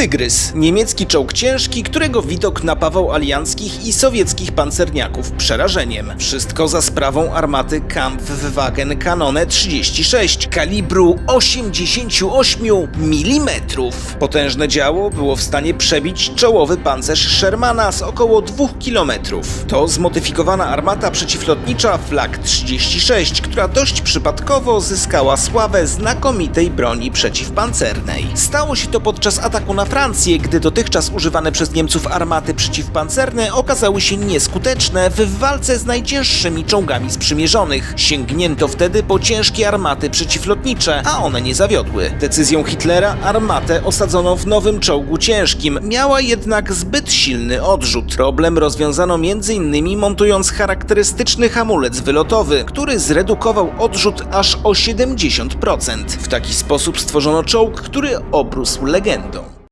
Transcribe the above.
Tygrys, niemiecki czołg ciężki, którego widok napawał alianckich i sowieckich pancerniaków przerażeniem. Wszystko za sprawą armaty Kampfwagen Kanone 36 kalibru 88 mm. Potężne działo było w stanie przebić czołowy pancerz Shermana z około 2 km. To zmodyfikowana armata przeciwlotnicza Flak 36, która dość przypadkowo zyskała sławę znakomitej broni przeciwpancernej. Stało się to podczas ataku na Francję, gdy dotychczas używane przez Niemców armaty przeciwpancerne okazały się nieskuteczne w walce z najcięższymi czołgami sprzymierzonych. Sięgnięto wtedy po ciężkie armaty przeciwlotnicze, a one nie zawiodły. Decyzją Hitlera armatę osadzono w nowym czołgu ciężkim, miała jednak zbyt silny odrzut. Problem rozwiązano m.in. montując charakterystyczny hamulec wylotowy, który zredukował odrzut aż o 70%. W taki sposób stworzono czołg, który obrósł legendą.